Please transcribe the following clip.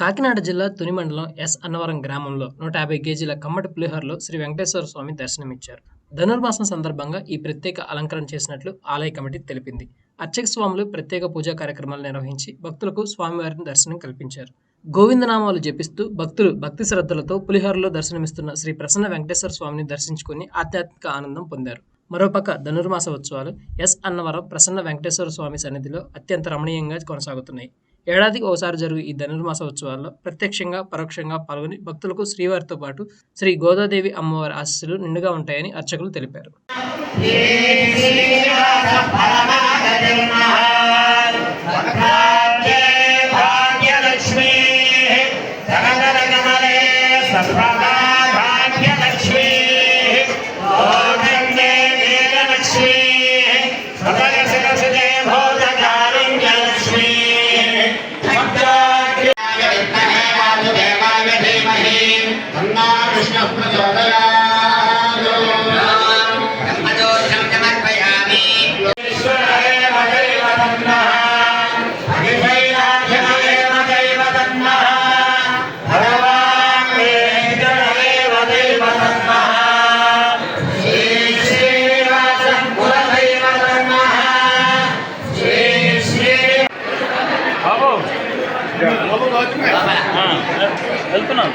కాకినాడ జిల్లా తుని మండలం ఎస్ అన్నవరం గ్రామంలో నూట యాభై కేజీల కమ్మటి పులిహోరలో శ్రీ వెంకటేశ్వర స్వామి దర్శనమిచ్చారు. ధనుర్మాసం సందర్భంగా ఈ ప్రత్యేక అలంకరణ చేసినట్లు ఆలయ కమిటీ తెలిపింది. అర్చక స్వాములు ప్రత్యేక పూజా కార్యక్రమాలు నిర్వహించి భక్తులకు స్వామివారిని దర్శనం కల్పించారు. గోవిందనామాలు జపిస్తూ భక్తులు భక్తి శ్రద్ధలతో పులిహోరలో దర్శనమిస్తున్న శ్రీ ప్రసన్న వెంకటేశ్వర స్వామిని దర్శించుకుని ఆధ్యాత్మిక ఆనందం పొందారు. మరోపక్క ధనుర్మాస ఉత్సవాలు ఎస్ అన్నవరం ప్రసన్న వెంకటేశ్వర స్వామి సన్నిధిలో అత్యంత రమణీయంగా కొనసాగుతున్నాయి. ఏడాదికి ఓసారి జరుగు ఈ ధనుర్మాస ఉత్సవాల్లో ప్రత్యక్షంగా పరోక్షంగా పాల్గొని భక్తులకు శ్రీవారితో పాటు శ్రీ గోదాదేవి అమ్మవారి ఆశీస్సులు నిండుగా ఉంటాయని అర్చకులు తెలిపారు. భాగ్యలక్ష్మీ వెళ్తున్నాను